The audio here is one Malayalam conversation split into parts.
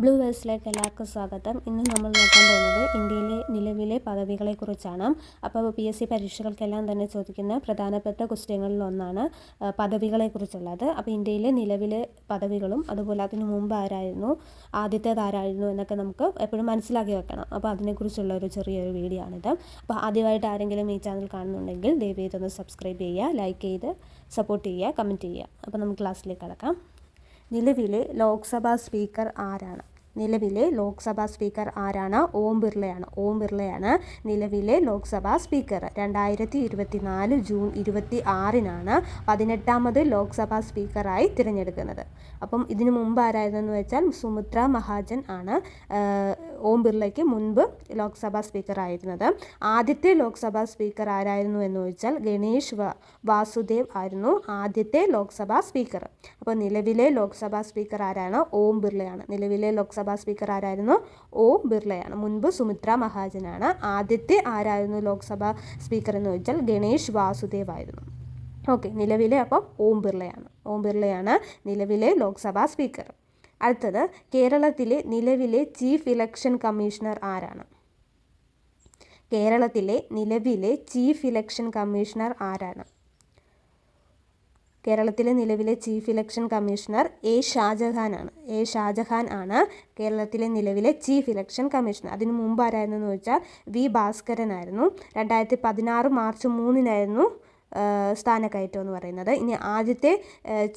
ബ്ലൂ വേഴ്സിലേക്ക് എല്ലാവർക്കും സ്വാഗതം. ഇന്ന് നമ്മൾ നോക്കാൻ പോകുന്നത് ഇന്ത്യയിലെ നിലവിലെ പദവികളെക്കുറിച്ചാണ്. അപ്പോൾ പി എസ് സി പരീക്ഷകൾക്കെല്ലാം തന്നെ ചോദിക്കുന്ന പ്രധാനപ്പെട്ട ക്വസ്റ്റ്യങ്ങളിൽ ഒന്നാണ് പദവികളെക്കുറിച്ചുള്ളത്. അപ്പോൾ ഇന്ത്യയിലെ നിലവിലെ പദവികളും അതുപോലെ അതിനു മുമ്പ് ആരായിരുന്നു ആദ്യത്തേത് ആരായിരുന്നു എന്നൊക്കെ നമുക്ക് എപ്പോഴും മനസ്സിലാക്കി വെക്കണം. അപ്പോൾ അതിനെക്കുറിച്ചുള്ള ഒരു ചെറിയൊരു വീഡിയോ ആണിത്. അപ്പോൾ ആദ്യമായിട്ട് ആരെങ്കിലും ഈ ചാനൽ കാണുന്നുണ്ടെങ്കിൽ ദയവ് ചെയ്തൊന്ന് സബ്സ്ക്രൈബ് ചെയ്യുക ലൈക്ക് ചെയ്ത് സപ്പോർട്ട് ചെയ്യുക കമന്റ് ചെയ്യുക. അപ്പോൾ നമുക്ക് ക്ലാസ്സിലേക്ക് കടക്കാം. നിലവിലെ ലോക്സഭാ സ്പീക്കർ ആരാണ്? നിലവിലെ ലോക്സഭാ സ്പീക്കർ ആരാണ്? ഓം ബിർളയാണ്. ഓം ബിർളയാണ് നിലവിലെ ലോക്സഭാ സ്പീക്കർ. രണ്ടായിരത്തി ഇരുപത്തി നാല് ജൂൺ ഇരുപത്തി ആറിനാണ് പതിനെട്ടാമത് ലോക്സഭാ സ്പീക്കറായി തിരഞ്ഞെടുക്കുന്നത്. അപ്പം ഇതിനു മുമ്പ് ആരായിരുന്നെന്ന് വെച്ചാൽ സുമിത്ര മഹാജൻ ആണ് ഓം ബിർളയ്ക്ക് മുൻപ് ലോക്സഭാ സ്പീക്കർ ആയിരുന്നത് ആദ്യത്തെ ലോക്സഭാ സ്പീക്കർ ആരായിരുന്നു എന്ന് വെച്ചാൽ ഗണേഷ് വാസുദേവ് ആയിരുന്നു ആദ്യത്തെ ലോക്സഭാ സ്പീക്കർ. അപ്പോൾ നിലവിലെ ലോക്സഭാ സ്പീക്കർ ആരാണ്? ഓം ബിർളയാണ്. നിലവിലെ ലോക്സഭാ സ്പീക്കർ ആരായിരുന്നു? ഓം ബിർളയാണ്. മുൻപ് സുമിത്ര മഹാജനാണ്. ആദ്യത്തെ ആരായിരുന്നു ലോക്സഭാ സ്പീക്കർ എന്ന് ചോദിച്ചാൽ ഗണേഷ് വാസുദേവ് ആയിരുന്നു. ഓക്കെ നിലവിലെ അപ്പം ഓം ബിർളയാണ്. ഓം ബിർളയാണ് നിലവിലെ ലോക്സഭാ സ്പീക്കർ. അടുത്തത് കേരളത്തിലെ നിലവിലെ ചീഫ് ഇലക്ഷൻ കമ്മീഷണർ ആരാണ്? കേരളത്തിലെ നിലവിലെ ചീഫ് ഇലക്ഷൻ കമ്മീഷണർ ആരാണ്? കേരളത്തിലെ നിലവിലെ chief election commissioner A Shajahan ആണ് എ ഷാജഹാൻ ആണ് കേരളത്തിലെ നിലവിലെ ചീഫ് ഇലക്ഷൻ കമ്മീഷണർ. അതിനു മുമ്പ് ആരായിരുന്നു എന്ന് ചോദിച്ചാൽ വി ഭാസ്കരൻ ആയിരുന്നു. രണ്ടായിരത്തി പതിനാറ് മാർച്ച് മൂന്നിനായിരുന്നു സ്ഥാനക്കയറ്റം എന്ന് പറയുന്നത്. ഇനി ആദ്യത്തെ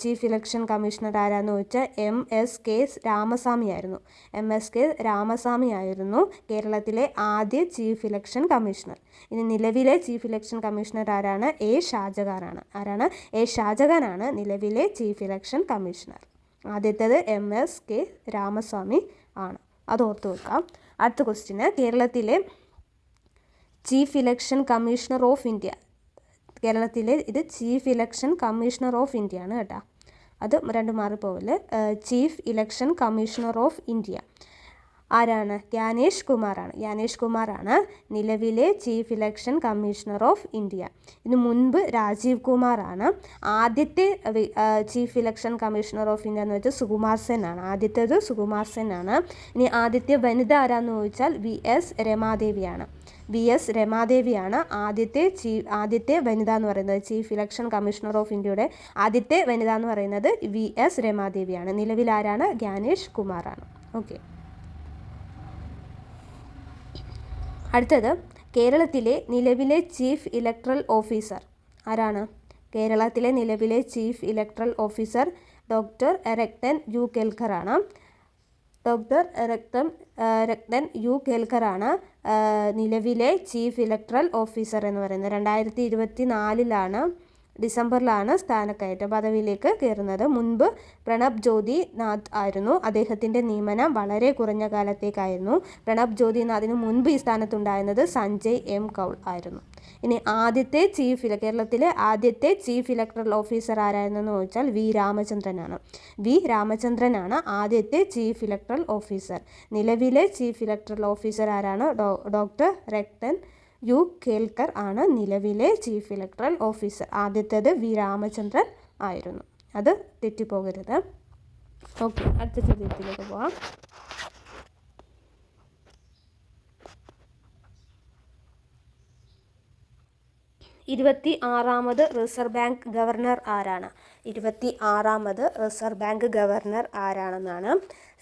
ചീഫ് ഇലക്ഷൻ കമ്മീഷണർ ആരാന്ന് ചോദിച്ചാൽ എം എസ് കെ രാമസ്വാമി ആയിരുന്നു. എം എസ് കെ രാമസ്വാമി ആയിരുന്നു കേരളത്തിലെ ആദ്യ ചീഫ് ഇലക്ഷൻ കമ്മീഷണർ. ഇനി നിലവിലെ ചീഫ് ഇലക്ഷൻ കമ്മീഷണർ ആരാണ്? എ ഷാജഹാനാണ്. ആരാണ്? എ ഷാജഹാനാണ് നിലവിലെ ചീഫ് ഇലക്ഷൻ കമ്മീഷണർ. ആദ്യത്തേത് എം എസ് കെ രാമസ്വാമി ആണ്. അത് ഓർത്ത് വെക്കാം. അടുത്ത ക്വസ്റ്റ്യന് കേരളത്തിലെ chief election commissioner of India കേരളത്തിലെ ഇത് chief election commissioner of India ആണ് കേട്ടോ. അത് രണ്ട് മാറിപ്പോവൽ chief election commissioner of India. ആരാണ്? യാനേഷ് കുമാറാണ്. യാനേഷ് കുമാറാണ് നിലവിലെ chief election commissioner of India. ഇതിനു മുൻപ് രാജീവ് കുമാറാണ്. ആദ്യത്തെ chief election commissioner of India എന്ന് വെച്ചാൽ സുകുമാർ ആണ്. ആദ്യത്തേത് സുകുമാർ ആണ്. ഇനി ആദ്യത്തെ വനിത ആരാന്ന് ചോദിച്ചാൽ വി എസ് രമാദേവിയാണ്. വി എസ് രമാദേവിയാണ് ആദ്യത്തെ ചീഫ് ആദ്യത്തെ വനിത എന്ന് പറയുന്നത്. ചീഫ് ഇലക്ഷൻ കമ്മീഷണർ ഓഫ് ഇന്ത്യയുടെ ആദ്യത്തെ വനിത എന്ന് പറയുന്നത് വി എസ് രമാദേവിയാണ്. നിലവിൽ ആരാണ്? ഗ്യാനേഷ് കുമാറാണ്. ഓക്കെ. അടുത്തത് കേരളത്തിലെ നിലവിലെ ചീഫ് ഇലക്ട്രൽ ഓഫീസർ ആരാണ്? കേരളത്തിലെ നിലവിലെ ചീഫ് ഇലക്ട്രൽ ഓഫീസർ ഡോക്ടർ എറക്ടൻ യു കെൽക്കറാണ്. ഡോക്ടർ രക്തം രക്തൻ യു കേൽക്കറാണ്. നിലവിലെ ചീഫ് ഇലക്ട്രൽ ഓഫീസർ എന്ന് പറയുന്നത്. രണ്ടായിരത്തി ഇരുപത്തി നാലിലാണ് ഡിസംബറിലാണ് സ്ഥാനക്കയറ്റ പദവിയിലേക്ക് കയറുന്നത്. മുൻപ് പ്രണബ് ജ്യോതി നാഥ് ആയിരുന്നു. അദ്ദേഹത്തിന്റെ നിയമനം വളരെ കുറഞ്ഞ കാലത്തേക്കായിരുന്നു. പ്രണബ് ജ്യോതിനാഥിന് മുൻപ് ഈ സ്ഥാനത്തുണ്ടായിരുന്നത് സഞ്ജയ് എം കൗൾ ആയിരുന്നു. ഇനി ആദ്യത്തെ ചീഫ് ഇല കേരളത്തിലെ ആദ്യത്തെ ചീഫ് ഇലക്ടറൽ ഓഫീസർ ആരായിരുന്നെന്ന് ചോദിച്ചാൽ വി രാമചന്ദ്രനാണ്. വി രാമചന്ദ്രനാണ് ആദ്യത്തെ ചീഫ് ഇലക്ടറൽ ഓഫീസർ നിലവിലെ ചീഫ് ഇലക്ടറൽ ഓഫീസർ ആരാണ്? ഡോക്ടർ രക്തൻ യു കേൽക്കർ ആണ് നിലവിലെ ചീഫ് ഇലക്ടറൽ ഓഫീസർ ആദ്യത്തേത് വി രാമചന്ദ്രൻ ആയിരുന്നു. അത് തെറ്റിപ്പോകരുത്. ഓക്കെ അടുത്ത ചോദ്യത്തിലേക്ക് പോവാം. ഇരുപത്തി ആറാമത് റിസർവ് ബാങ്ക് ഗവർണർ ആരാണ്? ഇരുപത്തി ആറാമത് റിസർവ് ബാങ്ക് ഗവർണർ ആരാണെന്നാണ്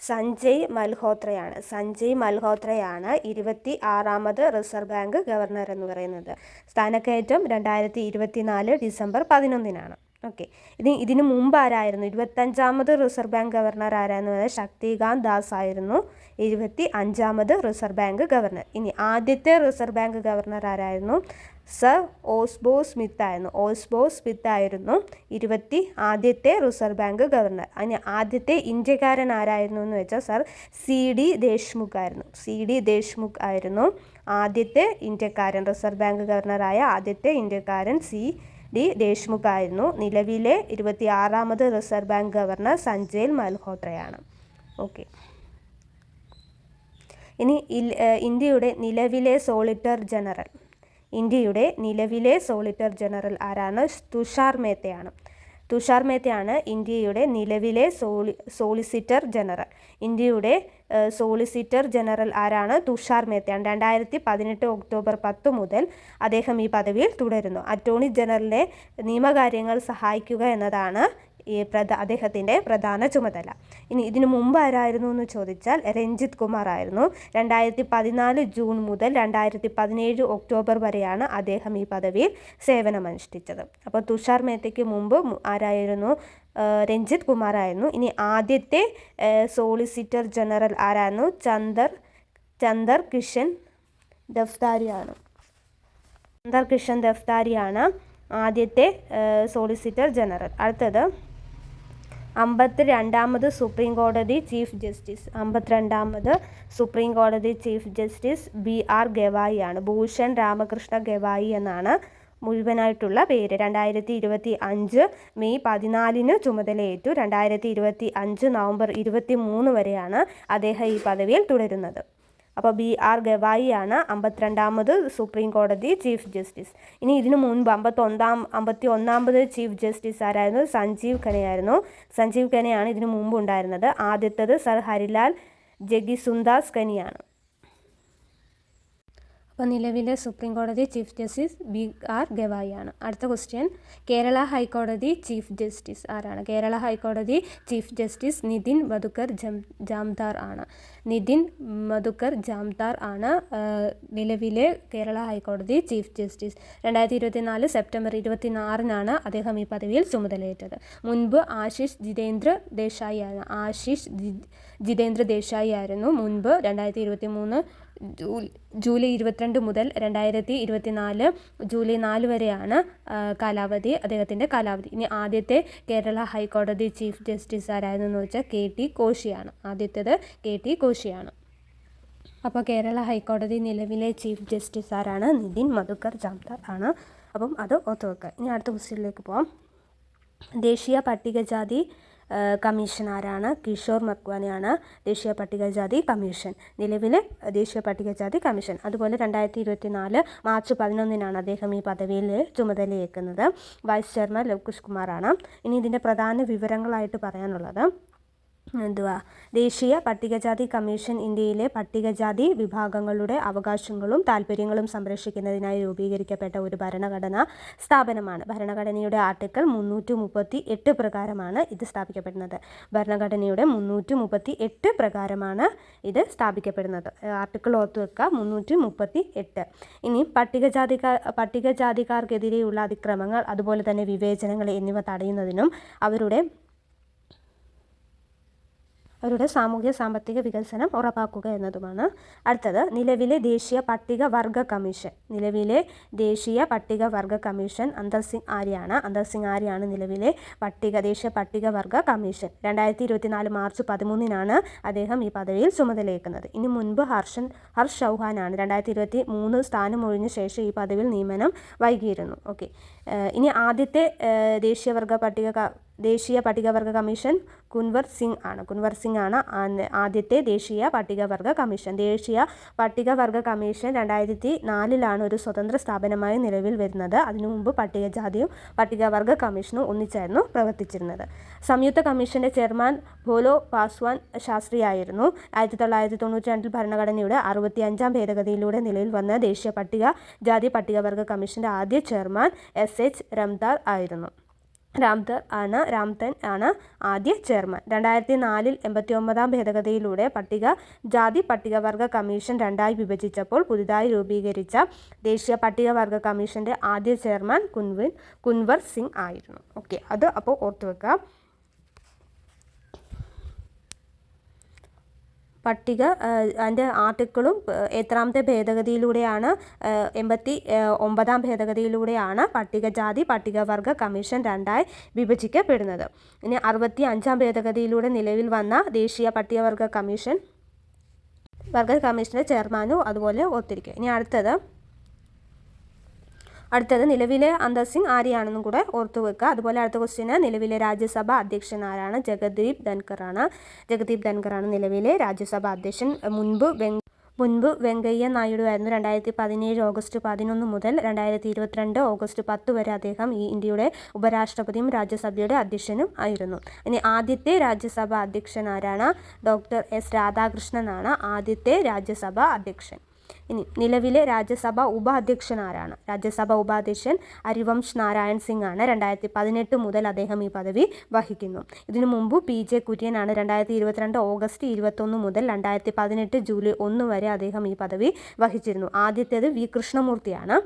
സഞ്ജയ് മൽഹോത്രയാണ്. സഞ്ജയ് മൽഹോത്രയാണ് ഇരുപത്തി ആറാമത് റിസർവ് ബാങ്ക് ഗവർണർ എന്ന് പറയുന്നത്. സ്ഥാനക്കയറ്റം രണ്ടായിരത്തി ഇരുപത്തി നാല് ഡിസംബർ പതിനൊന്നിനാണ്. ഓക്കെ. ഇത് ഇതിന് മുമ്പ് ആരായിരുന്നു ഇരുപത്തഞ്ചാമത് റിസർവ് ബാങ്ക് ഗവർണർ ആരായിരുന്നു പറഞ്ഞാൽ ശക്തികാന്ത് ദാസ് ആയിരുന്നു ഇരുപത്തി അഞ്ചാമത് റിസർവ് ബാങ്ക് ഗവർണർ. ഇനി ആദ്യത്തെ റിസർവ് ബാങ്ക് ഗവർണർ ആരായിരുന്നു? സർ ഓസ്ബോ സ്മിത്ത് ആയിരുന്നു ഓസ്ബോ സ്മിത്ത് ആയിരുന്നു ഇരുപത്തി ആദ്യത്തെ റിസർവ് ബാങ്ക് ഗവർണർ. അതിന് ആദ്യത്തെ ഇന്ത്യക്കാരൻ ആരായിരുന്നു എന്ന് വെച്ചാൽ സർ സി ഡി ദേശ്മുഖ് ആയിരുന്നു സി ഡി ദേശ്മുഖ് ആയിരുന്നു. ആദ്യത്തെ ഇന്ത്യക്കാരൻ റിസർവ് ബാങ്ക് ഗവർണറായ ആദ്യത്തെ ഇന്ത്യക്കാരൻ സി ഡി ദേശ്മുഖ് ആയിരുന്നു നിലവിലെ ഇരുപത്തി ആറാമത് റിസർവ് ബാങ്ക് ഗവർണർ സഞ്ജയ് മൽഹോത്രയാണ്. ഓക്കെ. ഇനി ഇന്ത്യയുടെ നിലവിലെ സോളിറ്റർ ജനറൽ. ഇന്ത്യയുടെ നിലവിലെ സോളിറ്റർ ജനറൽ ആരാണ്? തുഷാർ മേത്തയാണ്. തുഷാർ മേത്തയാണ് ഇന്ത്യയുടെ നിലവിലെ സോളി സോളിസിറ്റർ ജനറൽ. ഇന്ത്യയുടെ സോളിസിറ്റർ ജനറൽ ആരാണ്? തുഷാർ മേത്തയാണ്. രണ്ടായിരത്തി പതിനെട്ട് ഒക്ടോബർ പത്ത് മുതൽ അദ്ദേഹം ഈ പദവിയിൽ തുടരുന്നു. അറ്റോർണി ജനറലിനെ നിയമകാര്യങ്ങൾ സഹായിക്കുക എന്നതാണ് ഈ പ്രധ അദ്ദേഹത്തിന്റെ പ്രധാന ചുമതല. ഇനി ഇതിനു മുമ്പ് ആരായിരുന്നു എന്ന് ചോദിച്ചാൽ രഞ്ജിത്ത് കുമാർ ആയിരുന്നു. രണ്ടായിരത്തി പതിനാല് ജൂൺ മുതൽ രണ്ടായിരത്തി പതിനേഴ് ഒക്ടോബർ വരെയാണ് അദ്ദേഹം ഈ പദവിയിൽ സേവനമനുഷ്ഠിച്ചത്. അപ്പോൾ തുഷാർ മേത്തയ്ക്ക് മുമ്പ് ആരായിരുന്നു? രഞ്ജിത്ത് കുമാർ ആയിരുന്നു. ഇനി ആദ്യത്തെ സോളിസിറ്റർ ജനറൽ ആരായിരുന്നു? ചന്ദർ ചന്ദർ കിഷൻ ദഫ്താരിയാണ്. ചന്ദർ കിഷൻ ദഫ്താരിയാണ് ആദ്യത്തെ സോളിസിറ്റർ ജനറൽ. അടുത്തത് അമ്പത്തി രണ്ടാമത് സുപ്രീം കോടതി ചീഫ് ജസ്റ്റിസ് അമ്പത്തിരണ്ടാമത് സുപ്രീം കോടതി chief justice B R Gavai ആണ്. ഭൂഷൺ രാമകൃഷ്ണ ഗവായി എന്നാണ് മുഴുവനായിട്ടുള്ള പേര്. രണ്ടായിരത്തി ഇരുപത്തി അഞ്ച് മെയ് പതിനാലിന് ചുമതലയേറ്റു. രണ്ടായിരത്തി ഇരുപത്തി അഞ്ച് നവംബർ ഇരുപത്തി മൂന്ന് വരെയാണ് അദ്ദേഹം ഈ പദവിയിൽ തുടരുന്നത്. അപ്പോൾ ബി ആർ ഗവായി ആണ് അമ്പത്തിരണ്ടാമത് സുപ്രീം കോടതി ചീഫ് ജസ്റ്റിസ്. ഇനി ഇതിനു മുൻപ് അമ്പത്തൊന്നാം അമ്പത്തി ഒന്നാമത് ചീഫ് ജസ്റ്റിസ് ആരായിരുന്നു? സഞ്ജീവ് ഖനയായിരുന്നു. സഞ്ജീവ് ഖനയാണ് ഇതിനു മുമ്പ് ഉണ്ടായിരുന്നത്. ആദ്യത്തത് സർ ഹരിലാൽ ജഗിസുന്ദാസ് ഖനിയാണ്. അപ്പോൾ നിലവിലെ സുപ്രീം കോടതി chief justice B R Gavai ആണ് അടുത്ത ക്വസ്റ്റ്യൻ കേരള ഹൈക്കോടതി ചീഫ് ജസ്റ്റിസ് ആരാണ്? കേരള ഹൈക്കോടതി ചീഫ് ജസ്റ്റിസ് നിതിൻ മധുക്കർ ജം ജാംദാർ ആണ്. നിതിൻ മധുക്കർ ജാംദാർ ആണ് നിലവിലെ കേരള ഹൈക്കോടതി ചീഫ് ജസ്റ്റിസ്. രണ്ടായിരത്തി ഇരുപത്തി നാല് സെപ്റ്റംബർ ഇരുപത്തിനാറിനാണ് അദ്ദേഹം ഈ പദവിയിൽ ചുമതലയേറ്റത്. മുൻപ് ആശിഷ് ജിതേന്ദ്ര ദേശായി ആണ് ആശിഷ് ജിതേന്ദ്ര ദേശായി ആയിരുന്നു മുൻപ് രണ്ടായിരത്തി ഇരുപത്തി മൂന്ന് ജൂലൈ ഇരുപത്തിരണ്ട് മുതൽ രണ്ടായിരത്തി ഇരുപത്തി നാല് ജൂലൈ നാല് വരെയാണ് കാലാവധി അദ്ദേഹത്തിന്റെ കാലാവധി. ഇനി ആദ്യത്തെ കേരള ഹൈക്കോടതി ചീഫ് ജസ്റ്റിസ് ആരായിരുന്നു വെച്ചാൽ കെ ടി കോശിയാണ്. ആദ്യത്തേത് കെ ടി കോശിയാണ്. അപ്പോൾ കേരള ഹൈക്കോടതി നിലവിലെ ചീഫ് ജസ്റ്റിസ് ആരാണ്? നിതിൻ മധുക്കർ ജാംദാർ ആണ്. അപ്പം അത് ഓർത്ത് വെക്കുക ഇനി അടുത്ത ക്വസ്റ്റ്യനിലേക്ക് പോവാം. ദേശീയ പട്ടികജാതി കമ്മീഷൻ ആരാണ് കിഷോർ മക്വാനയാണ് ദേശീയ പട്ടികജാതി കമ്മീഷൻ. നിലവിലെ ദേശീയ പട്ടികജാതി കമ്മീഷൻ. അതുപോലെ രണ്ടായിരത്തി ഇരുപത്തി നാല് മാർച്ച് പതിനൊന്നിനാണ് അദ്ദേഹം ഈ പദവിയിൽ ചുമതലയേക്കുന്നത് വൈസ് ചെയർമാൻ ലവ്കുഷ് കുമാറാണ്. ഇനി ഇതിന്റെ പ്രധാന വിവരങ്ങളായിട്ട് പറയാനുള്ളത്. എന്തുവാ? ദേശീയ പട്ടികജാതി കമ്മീഷൻ ഇന്ത്യയിലെ പട്ടികജാതി വിഭാഗങ്ങളുടെ അവകാശങ്ങളും താല്പര്യങ്ങളും സംരക്ഷിക്കുന്നതിനായി രൂപീകരിക്കപ്പെട്ട ഒരു ഭരണഘടനാ സ്ഥാപനമാണ്. ഭരണഘടനയുടെ ആർട്ടിക്കിൾ മുന്നൂറ്റി മുപ്പത്തി എട്ട് പ്രകാരമാണ് ഇത് സ്ഥാപിക്കപ്പെടുന്നത്. ഭരണഘടനയുടെ മുന്നൂറ്റി മുപ്പത്തി എട്ട് പ്രകാരമാണ് ഇത് സ്ഥാപിക്കപ്പെടുന്നത്. ആർട്ടിക്കിൾ ഓർത്തു വെക്കുക മുന്നൂറ്റി മുപ്പത്തി എട്ട് ഇനി പട്ടികജാതിക്കാർ പട്ടികജാതിക്കാർക്കെതിരെയുള്ള അതിക്രമങ്ങൾ അതുപോലെ തന്നെ വിവേചനങ്ങൾ എന്നിവ തടയുന്നതിനും അവരുടെ അവരുടെ സാമൂഹ്യ സാമ്പത്തിക വികസനം ഉറപ്പാക്കുക എന്നതുമാണ്. അടുത്തത് നിലവിലെ ദേശീയ പട്ടിക വർഗ കമ്മീഷൻ. നിലവിലെ ദേശീയ പട്ടിക വർഗ കമ്മീഷൻ അന്തർ സിംഗ് ആര്യാണ്. അന്തർ സിംഗ് ആര്യാണ് നിലവിലെ പട്ടിക ദേശീയ പട്ടിക വർഗ കമ്മീഷൻ. രണ്ടായിരത്തി ഇരുപത്തിനാല് മാർച്ച് പതിമൂന്നിനാണ് അദ്ദേഹം ഈ പദവിയിൽ ചുമതലയേക്കുന്നത് ഇനി മുൻപ് ഹർഷൻ ഹർഷ് ചൗഹാനാണ്. രണ്ടായിരത്തി ഇരുപത്തി മൂന്ന് സ്ഥാനമൊഴിഞ്ഞ ശേഷം ഈ പദവിയിൽ നിയമനം വൈകിയിരുന്നു. ഓക്കെ. ഇനി ആദ്യത്തെ ദേശീയവർഗ പട്ടിക ദേശീയ പട്ടികവർഗ കമ്മീഷൻ കുൻവർ സിംഗ് ആണ്. കുൻവർ സിംഗ് ആണ് ആദ്യത്തെ ദേശീയ പട്ടികവർഗ കമ്മീഷൻ. ദേശീയ പട്ടികവർഗ കമ്മീഷൻ രണ്ടായിരത്തി നാലിലാണ് ഒരു സ്വതന്ത്ര സ്ഥാപനമായി നിലവിൽ വരുന്നത്. അതിനു മുമ്പ് പട്ടികജാതിയും പട്ടികവർഗ കമ്മീഷനും ഒന്നിച്ചായിരുന്നു പ്രവർത്തിച്ചിരുന്നത്. സംയുക്ത കമ്മീഷന്റെ ചെയർമാൻ ഭോലോ പാസ്വാൻ ശാസ്ത്രിയായിരുന്നു. ആയിരത്തി തൊള്ളായിരത്തി തൊണ്ണൂറ്റി രണ്ടിൽ ഭരണഘടനയുടെ അറുപത്തി അഞ്ചാം ഭേദഗതിയിലൂടെ നിലവിൽ വന്ന ദേശീയ പട്ടിക ജാതി പട്ടികവർഗ കമ്മീഷന്റെ ആദ്യ ചെയർമാൻ എസ് എച്ച് റംദാർ ആയിരുന്നു. രാംധർ ആണ് രാംതൻ ആണ് ആദ്യ ചെയർമാൻ. രണ്ടായിരത്തി നാലിൽ എൺപത്തി ഒമ്പതാം ഭേദഗതിയിലൂടെ പട്ടിക ജാതി പട്ടികവർഗ കമ്മീഷൻ രണ്ടായി വിഭജിച്ചപ്പോൾ പുതുതായി രൂപീകരിച്ച ദേശീയ പട്ടികവർഗ കമ്മീഷന്റെ ആദ്യ ചെയർമാൻ കുൻവിൻ കുൻവർ സിംഗ് ആയിരുന്നു. ഓക്കെ അത് അപ്പോൾ ഓർത്തു വെക്കുക പട്ടിക അതിന്റെ ആർട്ടിക്കിളും എത്രാമത്തെ ഭേദഗതിയിലൂടെയാണ് എൺപത്തി ഒമ്പതാം ഭേദഗതിയിലൂടെയാണ് പട്ടികജാതി പട്ടികവർഗ കമ്മീഷൻ രണ്ടായി വിഭജിക്കപ്പെടുന്നത്. ഇനി അറുപത്തി അഞ്ചാം ഭേദഗതിയിലൂടെ നിലവിൽ വന്ന ദേശീയ പട്ടികവർഗ കമ്മീഷൻ വർഗ കമ്മീഷന്റെ ചെയർമാനും അതുപോലെ ഒത്തിരിക്കുക ഇനി അടുത്തത് അടുത്തത് നിലവിലെ അന്തർ സിംഗ് ആരെയാണെന്നും കൂടെ ഓർത്തു വെക്കുക. അതുപോലെ അടുത്ത ക്വസ്റ്റ്യന് നിലവിലെ രാജ്യസഭ അധ്യക്ഷൻ ആരാണ്? ജഗദീപ് ധൻകറാണ് ജഗദീപ് ധൻകർ ആണ് നിലവിലെ രാജ്യസഭ അധ്യക്ഷൻ. മുൻപ് മുൻപ് വെങ്കയ്യ നായിഡു ആയിരുന്നു രണ്ടായിരത്തി പതിനേഴ് ഓഗസ്റ്റ് പതിനൊന്ന് മുതൽ രണ്ടായിരത്തി ഇരുപത്തിരണ്ട് ഓഗസ്റ്റ് പത്ത് വരെ അദ്ദേഹം ഈ ഇന്ത്യയുടെ ഉപരാഷ്ട്രപതിയും രാജ്യസഭയുടെ അധ്യക്ഷനും ആയിരുന്നു. ഇനി ആദ്യത്തെ രാജ്യസഭ അധ്യക്ഷൻ ആരാണ്? ഡോക്ടർ എസ് രാധാകൃഷ്ണനാണ് ആദ്യത്തെ രാജ്യസഭ അധ്യക്ഷൻ. ഇനി നിലവിലെ രാജ്യസഭ ഉപാധ്യക്ഷൻ ആരാണ് രാജ്യസഭ ഉപാധ്യക്ഷൻ ഹരിവംശ് നാരായൺ സിംഗ് ആണ്. രണ്ടായിരത്തി പതിനെട്ട് മുതൽ അദ്ദേഹം ഈ പദവി വഹിക്കുന്നു. ഇതിനു മുമ്പ് പി ജെ കുര്യനാണ് രണ്ടായിരത്തി ഇരുപത്തിരണ്ട് ഓഗസ്റ്റ് ഇരുപത്തൊന്ന് മുതൽ രണ്ടായിരത്തി പതിനെട്ട് ജൂലൈ ഒന്ന് വരെ അദ്ദേഹം ഈ പദവി വഹിച്ചിരുന്നു. ആദ്യത്തേത് വി കൃഷ്ണമൂർത്തിയാണ്.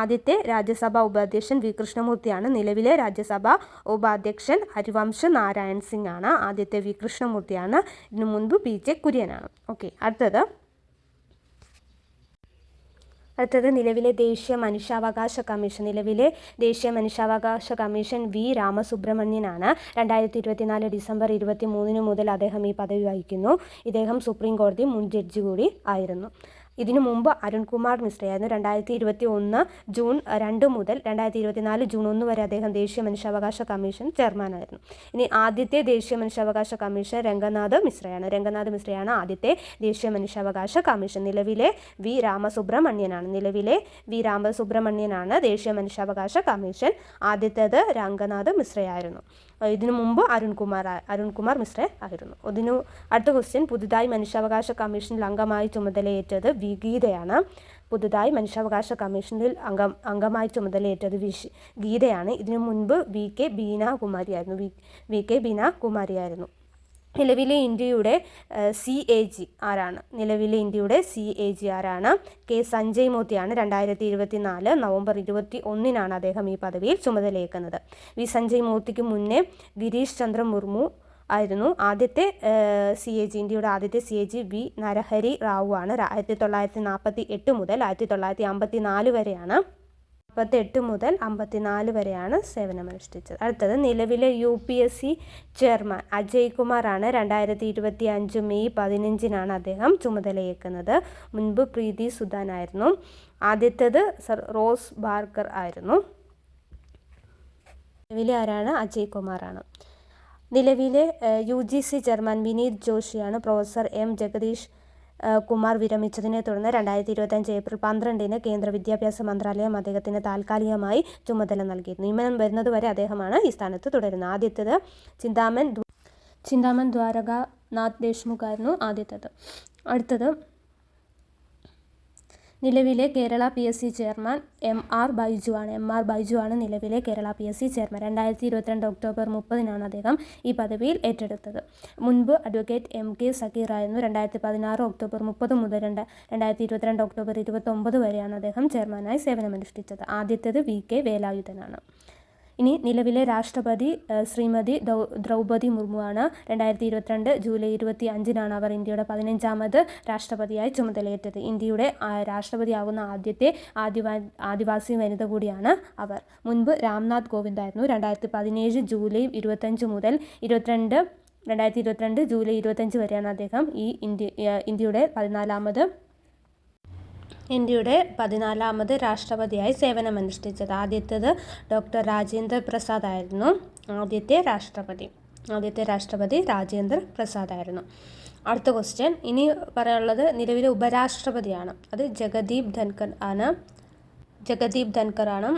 ആദ്യത്തെ രാജ്യസഭാ ഉപാധ്യക്ഷൻ വി കൃഷ്ണമൂർത്തിയാണ്. നിലവിലെ രാജ്യസഭാ ഉപാധ്യക്ഷൻ ഹരിവംശ് നാരായൺ സിംഗ് ആണ്. ആദ്യത്തെ വി കൃഷ്ണമൂർത്തിയാണ്. ഇതിനു മുൻപ് പി ജെ കുര്യനാണ്. ഓക്കെ അടുത്തത്. അടുത്തത് നിലവിലെ ദേശീയ മനുഷ്യാവകാശ കമ്മീഷൻ. നിലവിലെ ദേശീയ മനുഷ്യാവകാശ കമ്മീഷൻ വി. രാമസുബ്രഹ്മണ്യനാണ്. രണ്ടായിരത്തി ഇരുപത്തിനാല് ഡിസംബർ ഇരുപത്തി മൂന്നിന് മുതൽ അദ്ദേഹം ഈ പദവി വഹിക്കുന്നു. ഇദ്ദേഹം സുപ്രീം കോടതി മുൻ ജഡ്ജി കൂടി ആയിരുന്നു. ഇതിനു മുമ്പ് അരുൺകുമാർ മിശ്രയായിരുന്നു. രണ്ടായിരത്തി ഇരുപത്തി ഒന്ന് ജൂൺ രണ്ട് മുതൽ രണ്ടായിരത്തി ഇരുപത്തിനാല് ജൂൺ ഒന്ന് വരെ അദ്ദേഹം ദേശീയ മനുഷ്യാവകാശ കമ്മീഷൻ ചെയർമാനായിരുന്നു ഇനി ആദ്യത്തെ ദേശീയ മനുഷ്യാവകാശ കമ്മീഷൻ രംഗനാഥ് മിശ്രയാണ്. രംഗനാഥ് മിശ്രയാണ് ആദ്യത്തെ ദേശീയ മനുഷ്യാവകാശ കമ്മീഷൻ. നിലവിലെ വി രാമസുബ്രഹ്മണ്യനാണ്. നിലവിലെ വി രാമസുബ്രഹ്മണ്യനാണ് ദേശീയ മനുഷ്യാവകാശ കമ്മീഷൻ. ആദ്യത്തേത് രംഗനാഥ് മിശ്രയായിരുന്നു. ഇതിനു മുമ്പ് അരുൺകുമാർ അരുൺകുമാർ മിശ്ര ആയിരുന്നു. അതിനു അടുത്ത ക്വസ്റ്റ്യൻ പുതുതായി മനുഷ്യാവകാശ കമ്മീഷനിൽ അംഗമായി ചുമതലയേറ്റത് വി ഗീതയാണ് പുതുതായി മനുഷ്യാവകാശ കമ്മീഷനിൽ അംഗം അംഗമായി ചുമതലയേറ്റത് വിഷ് ഗീതയാണ്. ഇതിനു മുൻപ് വി കെ ബീന കുമാരിയായിരുന്നു വി വി കെ ബീന കുമാരിയായിരുന്നു നിലവിലെ ഇന്ത്യയുടെ സി എ ജി ആരാണ്? നിലവിലെ ഇന്ത്യയുടെ സി എ ജി ആരാണ്? കെ സഞ്ജയ് മോത്തിയാണ്. രണ്ടായിരത്തി ഇരുപത്തി നാല് നവംബർ ഇരുപത്തി ഒന്നിനാണ് അദ്ദേഹം ഈ പദവിയിൽ ചുമതലയേക്കുന്നത് വി സഞ്ജയ് മോത്തിക്ക് മുന്നേ ഗിരീഷ് ചന്ദ്ര മുർമു ആയിരുന്നു. ആദ്യത്തെ സി എ ജി ഇന്ത്യയുടെ ആദ്യത്തെ C A G V Narahari Rao ആണ് ആയിരത്തി തൊള്ളായിരത്തി നാൽപ്പത്തി എട്ട് മുതൽ ആയിരത്തി തൊള്ളായിരത്തി അമ്പത്തി നാല് വരെയാണ് മുപ്പത്തെട്ട് മുതൽ അമ്പത്തിനാല് വരെയാണ് സേവനമനുഷ്ഠിച്ചത്. അടുത്തത് നിലവിലെ U P S C chairman Ajay കുമാറാണ്. രണ്ടായിരത്തി ഇരുപത്തി അഞ്ച് മെയ് പതിനഞ്ചിനാണ് അദ്ദേഹം ചുമതലയേക്കുന്നത് മുൻപ് പ്രീതി സുധാൻ ആയിരുന്നു ആദ്യത്തേത് സർ റോസ് ബാർക്കർ ആയിരുന്നു. നിലവിലെ ആരാണ്? അജയ് കുമാറാണ്. നിലവിലെ U G C chairman Vineet ജോഷിയാണ്. Professor M Jagadish Kumar വിരമിച്ചതിനെ തുടർന്ന് രണ്ടായിരത്തി ഇരുപത്തഞ്ച് ഏപ്രിൽ പന്ത്രണ്ടിന് കേന്ദ്ര വിദ്യാഭ്യാസ മന്ത്രാലയം അദ്ദേഹത്തിന് താൽക്കാലികമായി ചുമതല നൽകി നിയമനം വരുന്നതുവരെ അദ്ദേഹമാണ് ഈ സ്ഥാനത്ത് തുടരുന്നത്. ആദ്യത്തേത് ചിന്താമൻ ചിന്താമൻ ദ്വാരകാനാഥ് ദേശ്മുഖായിരുന്നു ആദ്യത്തേത്. അടുത്തത് നിലവിലെ Kerala P S C chairman M R Baiju ആണ്. എം ആർ ബൈജു ആണ് നിലവിലെ Kerala P S C chairman. രണ്ടായിരത്തി ഇരുപത്തിരണ്ട് ഒക്ടോബർ മുപ്പതിനാണ് അദ്ദേഹം ഈ പദവിയിൽ ഏറ്റെടുത്തത്. മുൻപ് അഡ്വക്കേറ്റ് എം കെ സക്കീർ ആയിരുന്നു. രണ്ടായിരത്തി പതിനാറ് ഒക്ടോബർ മുപ്പത് മുതൽ രണ്ട് രണ്ടായിരത്തി ഇരുപത്തിരണ്ട് ഒക്ടോബർ ഇരുപത്തൊമ്പത് വരെയാണ് അദ്ദേഹം ചെയർമാനായി സേവനമനുഷ്ഠിച്ചത്. ആദ്യത്തേത് വി കെ വേലായുധനാണ്. ഇനി നിലവിലെ രാഷ്ട്രപതി ശ്രീമതി ദ്രൗപതി മുർമുവാണ് രണ്ടായിരത്തി ഇരുപത്തിരണ്ട് ജൂലൈ ഇരുപത്തി അഞ്ചിനാണ് അവർ ഇന്ത്യയുടെ പതിനഞ്ചാമത് രാഷ്ട്രപതിയായി ചുമതലയേറ്റത്. ഇന്ത്യയുടെ രാഷ്ട്രപതിയാകുന്ന ആദ്യത്തെ ആദിവാ ആദിവാസി വനിത കൂടിയാണ് അവർ. മുൻപ് രാംനാഥ് കോവിന്ദായിരുന്നു രണ്ടായിരത്തി പതിനേഴ് ജൂലൈ ഇരുപത്തഞ്ച് മുതൽ ഇരുപത്തിരണ്ട് രണ്ടായിരത്തി ഇരുപത്തിരണ്ട് ജൂലൈ ഇരുപത്തഞ്ച് വരെയാണ് അദ്ദേഹം ഈ ഇന്ത്യ ഇന്ത്യയുടെ പതിനാലാമത് ഇന്ത്യയുടെ പതിനാലാമത് രാഷ്ട്രപതിയായി സേവനമനുഷ്ഠിച്ചത്. ആദ്യത്തേത് ഡോക്ടർ രാജേന്ദ്ര പ്രസാദ് ആയിരുന്നു. ആദ്യത്തെ രാഷ്ട്രപതി ആദ്യത്തെ രാഷ്ട്രപതി രാജേന്ദ്ര പ്രസാദ് ആയിരുന്നു. അടുത്ത ക്വസ്റ്റ്യൻ ഇനി പറയാനുള്ളത് നിലവിലെ ഉപരാഷ്ട്രപതിയാണ്. അത് ജഗദീപ് ധൻകർ ആണ്. ജഗദീപ് ധൻകറാണ്.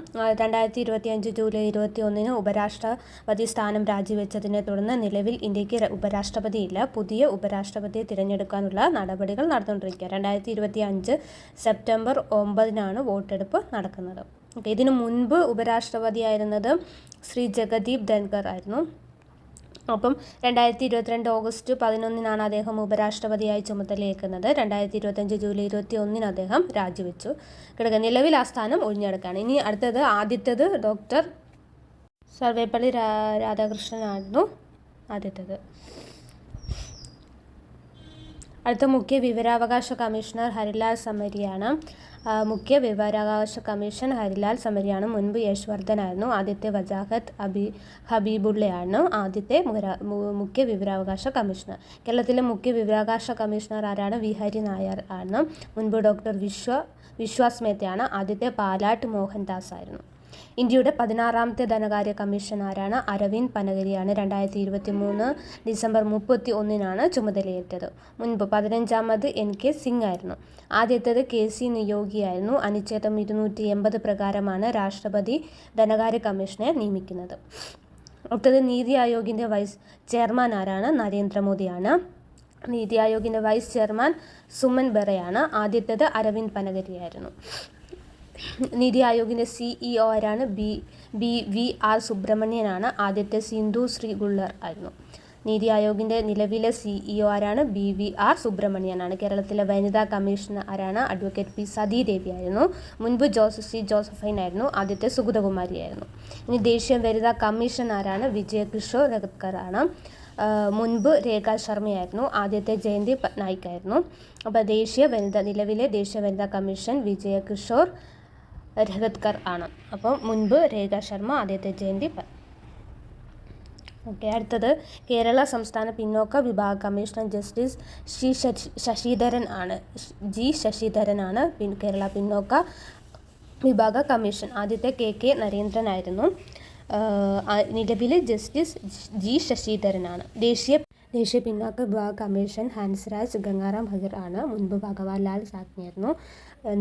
രണ്ടായിരത്തി ഇരുപത്തി അഞ്ച് ജൂലൈ ഇരുപത്തി ഒന്നിന് ഉപരാഷ്ട്രപതി സ്ഥാനം രാജിവെച്ചതിനെ തുടർന്ന് നിലവിൽ ഇന്ത്യയ്ക്ക് ഉപരാഷ്ട്രപതിയില്ല. പുതിയ ഉപരാഷ്ട്രപതിയെ തിരഞ്ഞെടുക്കാനുള്ള നടപടികൾ നടന്നുകൊണ്ടിരിക്കുക. രണ്ടായിരത്തി ഇരുപത്തി അഞ്ച് സെപ്റ്റംബർ ഒമ്പതിനാണ് വോട്ടെടുപ്പ് നടക്കുന്നത്. ഇതിനു മുൻപ് ഉപരാഷ്ട്രപതിയായിരുന്നത് ശ്രീ ജഗദീപ് ധൻകർ ആയിരുന്നു. അപ്പം രണ്ടായിരത്തി ഇരുപത്തിരണ്ട് ഓഗസ്റ്റ് പതിനൊന്നിനാണ് അദ്ദേഹം ഉപരാഷ്ട്രപതിയായി ചുമതലയേക്കുന്നത് രണ്ടായിരത്തി ഇരുപത്തഞ്ച് ജൂലൈ ഇരുപത്തി ഒന്നിന് അദ്ദേഹം രാജിവെച്ചു. കിടക്കുക നിലവിൽ ആ സ്ഥാനം ഒഴിഞ്ഞെടുക്കുകയാണ് ഇനി അടുത്തത് ആദ്യത്തേത് ഡോക്ടർ സർവേപ്പള്ളി രാ രാധാകൃഷ്ണനായിരുന്നു ആദ്യത്തേത്. അടുത്ത മുഖ്യ വിവരാവകാശ കമ്മീഷണർ ഹരിലാൽ സമരിയാണ്. മുഖ്യ വിവരാവകാശ കമ്മീഷൻ ഹരിലാൽ സമരിയാണ് മുൻപ് യശ്വർദ്ധനായിരുന്നു. ആദ്യത്തെ വജാഹത്ത് അബി ഹബീബുള്ളയാണ് ആദ്യത്തെ മുഖ്യ വിവരാവകാശ കമ്മീഷണർ. കേരളത്തിലെ മുഖ്യ വിവരാവകാശ കമ്മീഷണർ ആരാണ്? വി. ഹരി നായർ ആണ്. മുൻപ് ഡോക്ടർ വിശ്വ വിശ്വാസ് മേത്തയാണ്. ആദ്യത്തെ പാലാട്ട് മോഹൻദാസ് ആയിരുന്നു ഇന്ത്യയുടെ പതിനാറാമത്തെ ധനകാര്യ കമ്മീഷൻ ആരാണ്? അരവിന്ദ് പനഗരിയാണ്. രണ്ടായിരത്തി ഇരുപത്തി മൂന്ന് ഡിസംബർ മുപ്പത്തി ഒന്നിനാണ് ചുമതലയേറ്റത്. മുൻപ് പതിനഞ്ചാമത് എൻ കെ സിംഗ് ആയിരുന്നു. ആദ്യത്തേത് കെ സി നിയോഗിയായിരുന്നു അനുച്ഛേദം ഇരുന്നൂറ്റി എൺപത് പ്രകാരമാണ് രാഷ്ട്രപതി ധനകാര്യ കമ്മീഷനെ നിയമിക്കുന്നത്. അടുത്തത് നീതി ആയോഗിന്റെ വൈസ് ചെയർമാൻ ആരാണ്? നരേന്ദ്രമോദിയാണ്. നീതി ആയോഗിന്റെ വൈസ് ചെയർമാൻ സുമൻ ബെറയാണ്. ആദ്യത്തേത് അരവിന്ദ് പനഗരിയായിരുന്നു. നീതി ആയോഗിന്റെ സിഇഒ ആരാണ്? ബി ബി വി ആർ സുബ്രഹ്മണ്യനാണ്. ആദ്യത്തെ സിന്ധു ശ്രീ ഗുള്ളർ ആയിരുന്നു. നീതി ആയോഗിന്റെ നിലവിലെ സിഇഒ ആരാണ്? ബി വി ആർ സുബ്രഹ്മണ്യനാണ്. കേരളത്തിലെ വനിതാ കമ്മീഷണർ ആരാണ്? അഡ്വക്കേറ്റ് പി സതീദേവി ആയിരുന്നു. മുൻപ് ജോസഫ് സി ജോസഫൈൻ ആയിരുന്നു. ആദ്യത്തെ സുഗതകുമാരി ആയിരുന്നു. ഇനി ദേശീയ വനിതാ കമ്മീഷൻ ആരാണ്? വിജയകിഷോർ രഗത്കർ ആണ്. മുൻപ് രേഖ ശർമ്മയായിരുന്നു ആദ്യത്തെ ജയന്തി പട്നായിക് ആയിരുന്നു. അപ്പോൾ ദേശീയ വനിത നിലവിലെ ദേശീയ വനിതാ കമ്മീഷൻ വിജയകിഷോർ രഹത്കർ ആണ്. അപ്പോൾ മുൻപ് രേഖ ശർമ്മ ആദ്യത്തെ ജയന്തി ഓക്കെ അടുത്തത് കേരള സംസ്ഥാന പിന്നോക്ക വിഭാഗ കമ്മീഷണർ ജസ്റ്റിസ് ശ്രീ ശശിധരൻ ആണ്. ജി ശശിധരനാണ് കേരള പിന്നോക്ക വിഭാഗ കമ്മീഷൻ. ആദ്യത്തെ കെ കെ നരേന്ദ്രനായിരുന്നു നിലവിലെ ജസ്റ്റിസ് ജി ശശിധരനാണ് ദേശീയ ദേശീയ പിന്നാക്ക വിഭാഗ കമ്മീഷൻ ഹൻസ്രാജ് ഗംഗാറാം ഭഗർ ആണ്. മുൻപ് ഭഗവാൻ ലാൽ സാഗ്നിയായിരുന്നു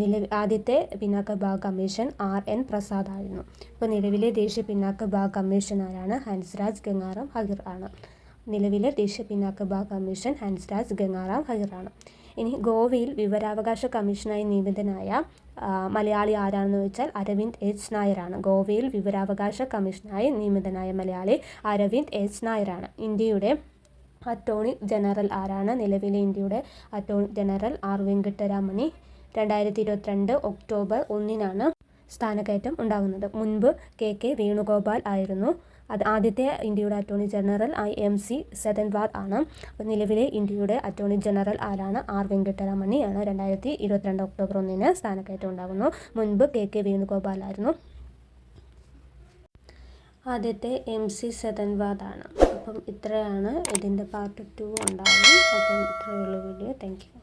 നിലവിൽ ആദ്യത്തെ പിന്നാക്ക വിഭാഗ കമ്മീഷൻ ആർ എൻ പ്രസാദ് ആയിരുന്നു. ഇപ്പോൾ നിലവിലെ ദേശീയ പിന്നാക്ക വിഭാഗ കമ്മീഷൻ ആരാണ്? ഹൻസ്രാജ് ഗംഗാറാം ഹഗിർ ആണ്. നിലവിലെ ദേശീയ പിന്നാക്ക വിഭാഗ കമ്മീഷൻ ഹൻസ്രാജ് ഗംഗാറാം ഹഗിർ ആണ്. ഇനി ഗോവയിൽ വിവരാവകാശ കമ്മീഷനായി നിയമിതനായ മലയാളി ആരാണെന്ന് വെച്ചാൽ അരവിന്ദ് എച്ച് നായരാണ് ഗോവയിൽ വിവരാവകാശ കമ്മീഷനായി നിയമിതനായ മലയാളി അരവിന്ദ് എച്ച് നായരാണ് ഇന്ത്യയുടെ അറ്റോർണി ജനറൽ ആരാണ്? നിലവിലെ ഇന്ത്യയുടെ അറ്റോർണി ജനറൽ ആർ വെങ്കട്ടരാമണി രണ്ടായിരത്തി ഇരുപത്തിരണ്ട് ഒക്ടോബർ ഒന്നിനാണ് സ്ഥാനക്കയറ്റം ഉണ്ടാകുന്നത്. മുൻപ് കെ കെ വേണുഗോപാൽ ആയിരുന്നു. അത് ആദ്യത്തെ ഇന്ത്യയുടെ attorney general I M C Setalvad ആണ്. നിലവിലെ ഇന്ത്യയുടെ അറ്റോർണി ജനറൽ ആരാണ്? ആർ വെങ്കട്ടരമണി ആണ് രണ്ടായിരത്തി ഇരുപത്തിരണ്ട് ഒക്ടോബർ ഒന്നിന് സ്ഥാനക്കയറ്റം ഉണ്ടാകുന്നു മുൻപ് കെ കെ വേണുഗോപാൽ ആയിരുന്നു. ആദ്യത്തെ എം സി സെതൻവാദ് ആണ് അപ്പം ഇത്രയാണ് ഇതിന്റെ പാർട്ട് ടു ഉണ്ടാകും അപ്പം ഇത്രയുള്ള വീഡിയോ താങ്ക് യു